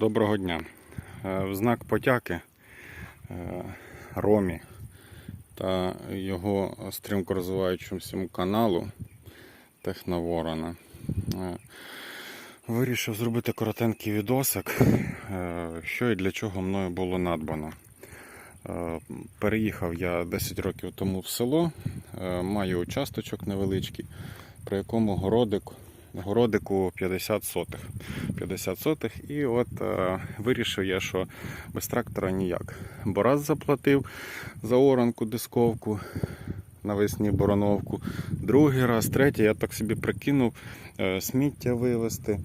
Доброго дня. Е, В знак потяки е, Ромі та його стрімко розвиваючомуся каналу Техноворона. е, Вирішив зробити коротенький відосик, що і для чого мною було надбано. Переїхав я 10 років тому в село, маю участочок невеличкий, при якому городик, городику 50 сотих. 50 сотих, і от е, вирішив я, що без трактора ніяк. Бо раз заплатив за оранку, дисковку, навесні бороновку, другий раз, третій, я так собі прикинув е, сміття вивезти.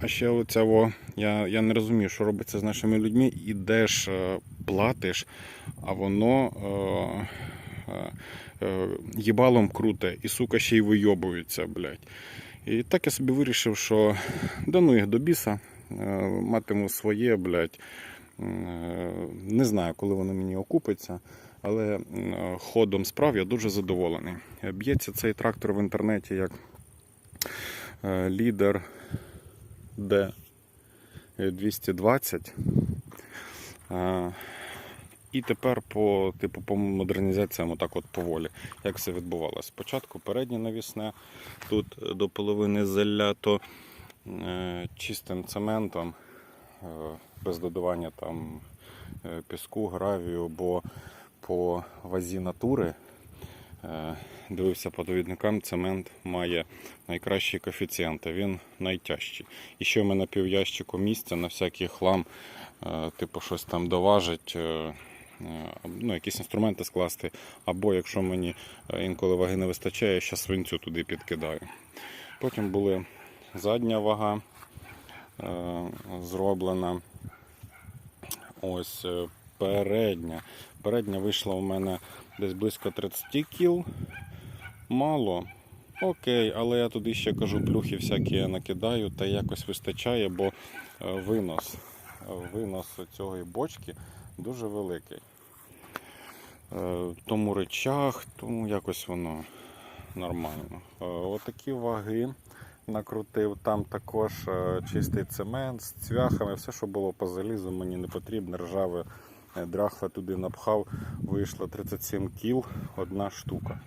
А ще оця я, я не розумію, що робиться з нашими людьми, ідеш, е, платиш, а воно е, їбалом круте, і сука ще й вийобується, блядь. І так я собі вирішив, що да ну їх до біса, е, матиму своє, блядь. Е, Не знаю, коли воно мені окупиться, але ходом справ я дуже задоволений. Е, Б'ється цей трактор в інтернеті як е, лідер D220. І тепер по типу по модернізаціям отак от поволі. Як все відбувалося? Спочатку переднє навісне, тут до половини залято е, чистим цементом, е, без додавання там е, піску, гравію, бо по вазі натури дивився по довідникам, цемент має найкращі коефіцієнти, він найтяжчий. І ще в мене півящику місця на всякий хлам, типу щось там доважить. Ну, якісь інструменти скласти, або якщо мені е, інколи ваги не вистачає, я ще свинцю туди підкидаю. Потім були задня вага е, зроблена. Ось е, передня. Передня вийшла у мене десь близько 30 кіл. Мало. Окей, але я туди ще кажу, плюхи всякі я накидаю та якось вистачає, бо винос, винос цієї бочки дуже великий. Е, Тому речах, тому якось воно нормально. Е, Отакі ваги накрутив. Там також е, чистий цемент з цвяхами, все, що було по залізу, мені не потрібно. Ржаве драхла туди напхав, вийшло 37 кіл, одна штука.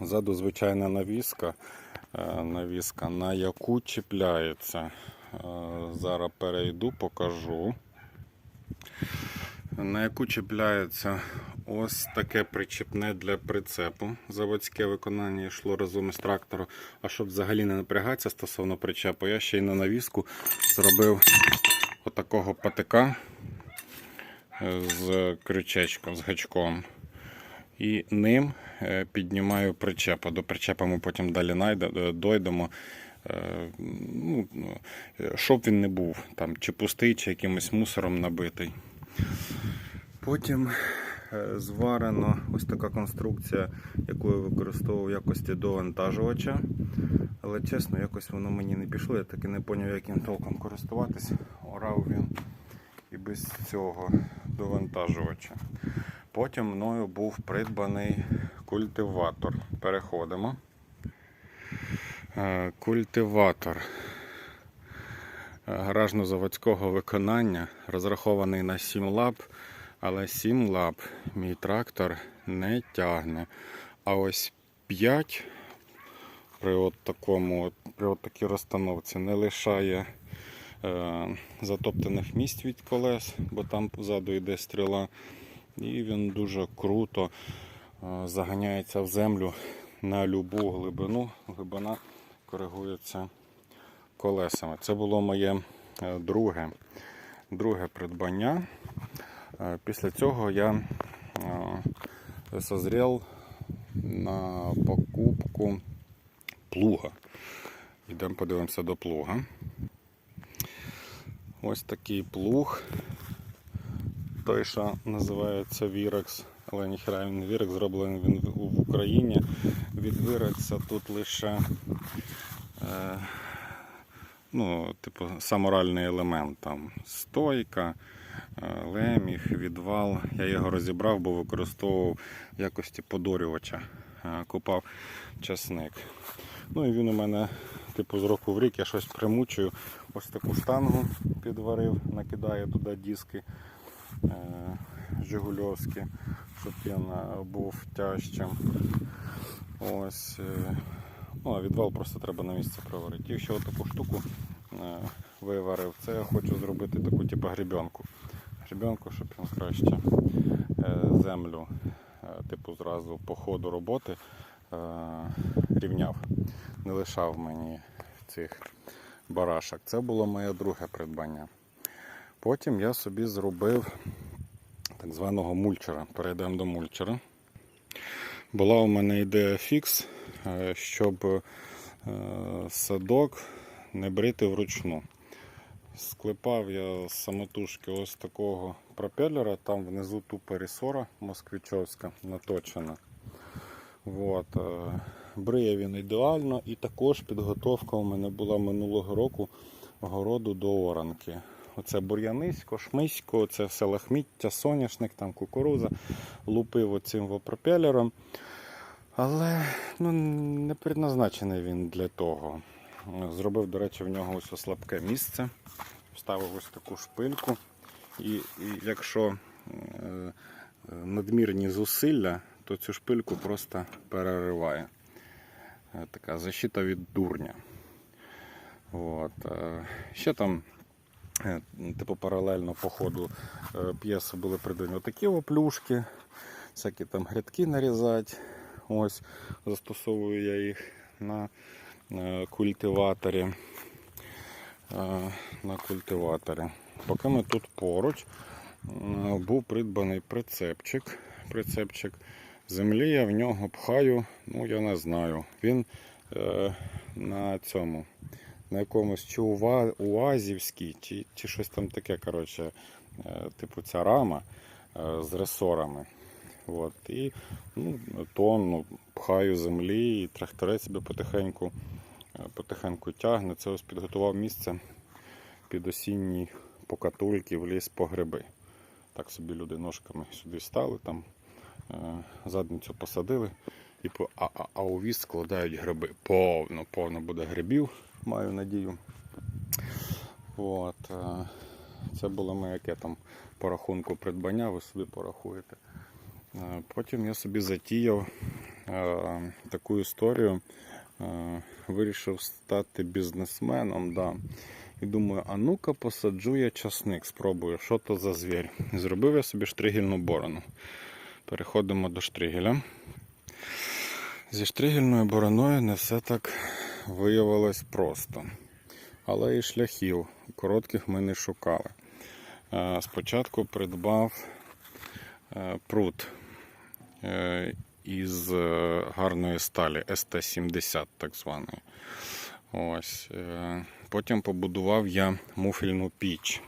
Ззаду звичайна навіска, навіска, на яку чіпляється. Зараз перейду, покажу. На яку чіпляється ось таке причіпне для прицепу. Заводське виконання йшло разом із трактором. А щоб взагалі не напрягатися стосовно причепу, я ще й на навіску зробив отакого патика е, з крючечком, з гачком. І ним е, піднімаю причепа. До причепа ми потім далі найде- е, Ну, щоб він не був там чи пустий, чи якимось мусором набитий. Потім е, зварено ось така конструкція, яку я використовував в якості довантажувача. Але чесно, якось воно мені не пішло. Я таки не зрозумів, як їм толком користуватись. Орав він і без цього довантажувача. Потім мною був придбаний культиватор. Переходимо. Е, Культиватор гаражно-заводського виконання, розрахований на 7 лап, але 7 лап мій трактор не тягне. А ось 5 при от такому, при от такій розстановці не лишає е, затоптаних місць від колес, бо там позаду йде стріла. І він дуже круто е, заганяється в землю на любу глибину. Глибина коригується колесами. Це було моє е, друге, друге придбання. Е, Після цього я е, созрів на покупку плуга. Йдемо подивимося до плуга. Ось такий плуг. Той, що називається Вірекс, але ніхера він Вірекс, зроблений він в Україні. Від Вірекса тут лише е, ну, типу, саморальний елемент. Там стойка, е, леміг, відвал. Я його розібрав, бо використовував в якості подорювача. Е, Купав часник. Ну і він у мене, типу, з року в рік я щось примучую. Ось таку штангу підварив, накидаю туди диски е, Жигульовські, щоб він був тяжчим. Ось. Ну, а відвал просто треба на місці проварити. І ще таку штуку е, виварив. Це я хочу зробити таку типу гребенку. Гребенку, щоб він краще е, землю, е, типу, зразу по ходу роботи рівняв. Не лишав мені цих барашок. Це було моє друге придбання. Потім я собі зробив так званого мульчера. Перейдемо до мульчера. Була у мене ідея фікс, щоб е, садок не брити вручну. Склепав я з самотужки ось такого пропелера, там внизу тупо ресора москвичовська наточена. Вот. е, Бриє він ідеально і також підготовка у мене була минулого року городу до оранки. Оце бур'янисько, шмисько, це все лахміття, соняшник, там кукуруза. Лупив оцим во пропелером. Але ну, не предназначений він для того. Зробив, до речі, в нього ось слабке місце. Вставив ось таку шпильку. І, і якщо е, надмірні зусилля, то цю шпильку просто перериває. Е, Така защита від дурня. От. е, Ще там, е, типу, паралельно по ходу п'єси були придані такі оплюшки, всякі там грядки нарізати. Ось застосовую я їх на е, культиваторі. Е, На культиваторі. Поки ми тут поруч, е, був придбаний прицепчик. Прицепчик землі я в нього пхаю, ну я не знаю. Він на цьому, на якомусь чи уазівській, чи, чи щось там таке, коротше, типу ця рама з ресорами. От, і ну, тонну пхаю землі, і тракторець себе потихеньку, е, потихеньку тягне. Це ось підготував місце під осінні покатульки в ліс по гриби. Так собі люди ножками сюди стали, там е, задницю посадили і по, а, а, а у віз складають гриби. Повно, повно буде грибів, маю надію. От, е, це було моє яке там по рахунку придбання, ви собі порахуєте. Е, Потім я собі затіяв е, таку історію. Е, вирішив стати бізнесменом. Да. І думаю, а ну-ка посаджу я часник, спробую, що то за звір. Зробив я собі штригельну борону. Переходимо до штригеля. Зі штригельною бороною не все так виявилось просто. Але і шляхів коротких ми не шукали. Спочатку придбав прут із е, гарної сталі СТ-70, так званої. Ось. е, Потім побудував я муфельну піч.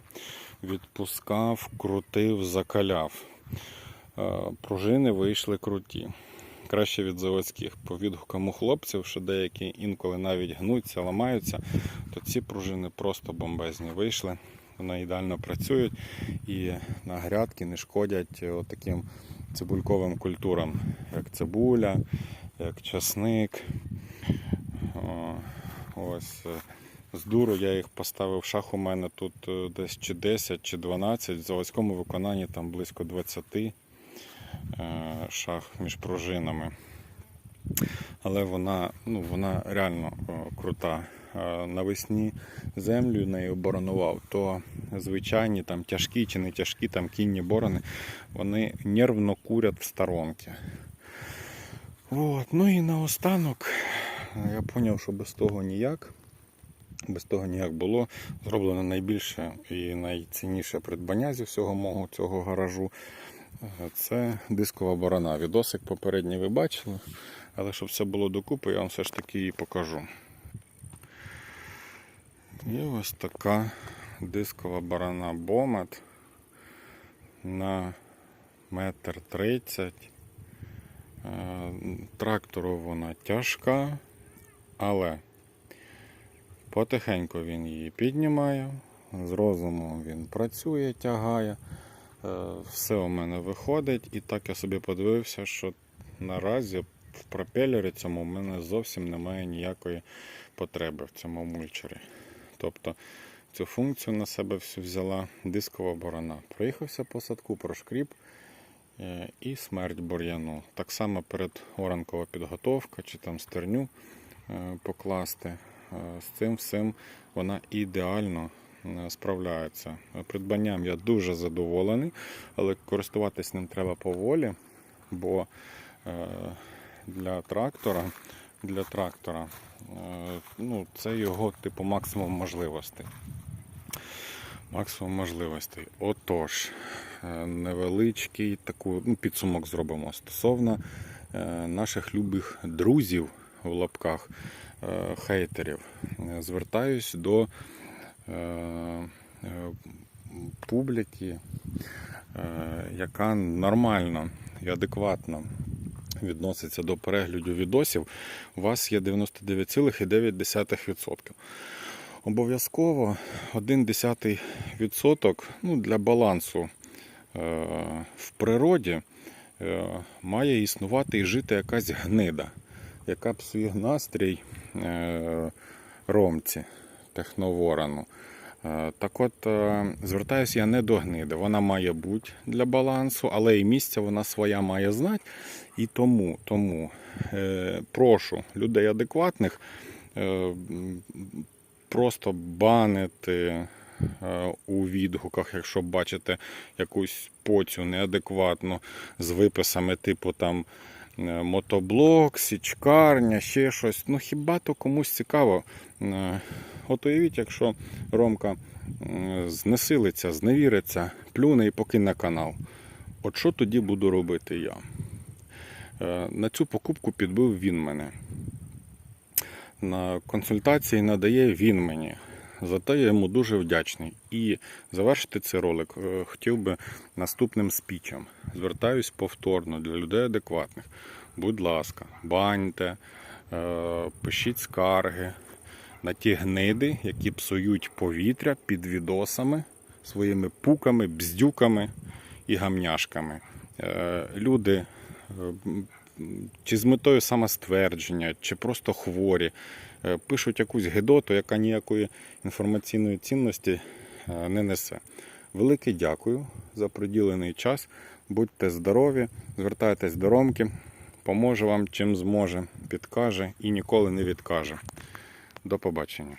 Відпускав, крутив, закаляв. Е, Пружини вийшли круті. Краще від заводських. По відгукам у хлопців, що деякі інколи навіть гнуться, ламаються, то ці пружини просто бомбезні вийшли. Вони ідеально працюють і на грядки не шкодять таким цибульковим культурам, як цибуля, як часник. Ось е, з дуру я їх поставив шах у мене тут е, десь чи 10, чи 12. В заводському виконанні там близько 20 е, шах між пружинами. Але вона, ну, вона реально крута. Е, Навесні землю нею боронував, то звичайні там тяжкі чи не тяжкі там кінні борони, вони нервно курять в сторонки. От. Ну і наостанок я зрозумів, що без того ніяк. Без того ніяк було. Зроблено найбільше і найцінніше придбання зі всього мого цього гаражу. Е, Це дискова борона. Відосик попередній ви бачили, але щоб все було докупи, я вам все ж таки її покажу. І ось така дискова борона Бомет на метр тридцять. Е, Трактору вона тяжка, але потихеньку він її піднімає, з розумом він працює, тягає. Е, Все у мене виходить, і так я собі подивився, що наразі в пропелері цьому в мене зовсім немає ніякої потреби в цьому мульчері. Тобто цю функцію на себе всю взяла дискова борона. Проїхався по садку, прошкріб е, і смерть бур'яну. Так само перед оранкова підготовка чи там стерню е, покласти. Е, З цим всім вона ідеально справляється. Придбанням я дуже задоволений, але користуватись ним треба поволі, бо для трактора, для трактора ну, це його типу максимум можливостей. Максимум можливостей. Отож, е, невеличкий таку, ну, підсумок зробимо стосовно е, наших любих друзів в лапках е, хейтерів. Е, Звертаюсь до е, е, публіки, е, яка нормально і адекватно відноситься до перегляду відосів. У вас є 99,9%. Обов'язково 1 відсоток ну, для балансу е, в природі е, має існувати і жити якась гнида, яка псує настрій е, ромці техноворану. Е, Так от, е, звертаюся я не до гниди. Вона має бути для балансу, але і місця вона своя має знати. І тому, тому е, прошу людей адекватних просто банити у відгуках, якщо бачите якусь поцю неадекватну з виписами, типу там мотоблок, січкарня, ще щось. Ну хіба то комусь цікаво? От уявіть, якщо Ромка знесилиться, зневіриться, плюне і покине канал. От що тоді буду робити я? Е, На цю покупку підбив він мене. На консультації надає він мені. Зате я йому дуже вдячний. І завершити цей ролик е, хотів би наступним спічем. Звертаюсь повторно для людей адекватних. Будь ласка, баньте, е, пишіть скарги на ті гниди, які псують повітря під відосами своїми пуками, бздюками і гамняшками. Е, Люди е, чи з метою самоствердження, чи просто хворі, е, пишуть якусь гидоту, яка ніякої інформаційної цінності не несе. Велике дякую за приділений час. Будьте здорові, звертайтесь до Ромки, поможе вам чим зможе, підкаже і ніколи не відкаже. До побачення.